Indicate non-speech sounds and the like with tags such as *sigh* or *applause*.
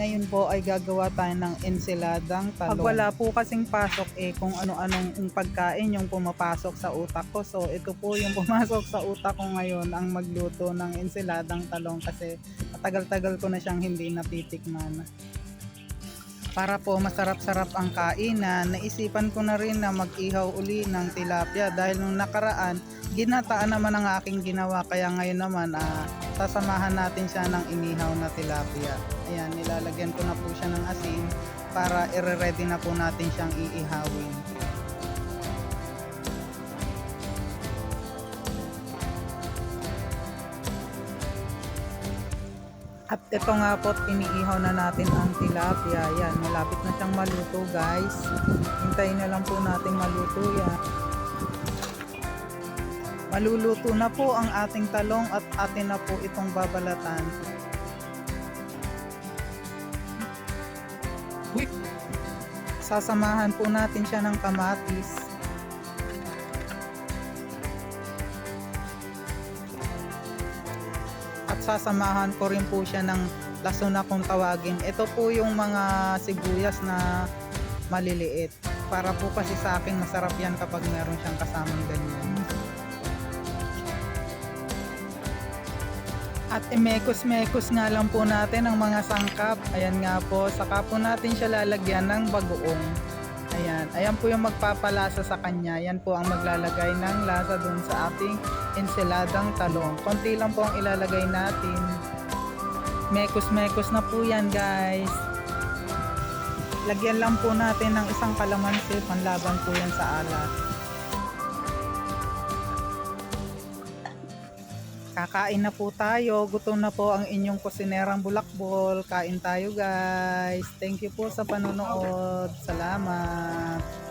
Ngayon po ay gagawa tayo ng ensiladang talong. Pag wala po kasing pasok eh kung ano-anong pagkain yung pumapasok sa utak ko. So ito po yung *laughs* pumasok sa utak ko ngayon ang magluto ng ensiladang talong kasi matagal-tagal ko na siyang hindi natitikman. Para po masarap-sarap ang kainan, naisipan ko na rin na mag-ihaw uli ng tilapia dahil nung nakaraan, ginataan naman ang aking ginawa kaya ngayon naman ah, sasamahan natin siya ng inihaw na tilapia. Ayan, nilalagyan ko na po siya ng asin para ire-ready na po natin siyang iihawin. At ito nga po, iniihaw na natin ang tilapia. Yan, malapit na siyang maluto guys. Hintayin na lang po natin maluto yan. Maluluto na po ang ating talong at atin na po itong babalatan. Sasamahan po natin siya ng kamatis. At sasamahan ko rin po siya ng laso na kung tawagin. Ito po yung mga sibuyas na maliliit. Para po kasi sa akin masarap yan kapag meron siyang kasamang ganyan. At imekos-mekos nga lang po natin ang mga sangkap. Ayan nga po, saka po natin siya lalagyan ng bagoong. Ayan, ayan po yung magpapalasa sa kanya. Yan po ang maglalagay ng lasa dun sa ating ensiladang talong. Konti lang po ang ilalagay natin. Mekos-mekos na po yan guys. Lagyan lang po natin ng isang kalamansi, panlaban po yan sa alat. Kakain na po tayo. Gutom na po ang inyong kusinerang bulakbol. Kain tayo guys. Thank you po sa panonood. Salamat.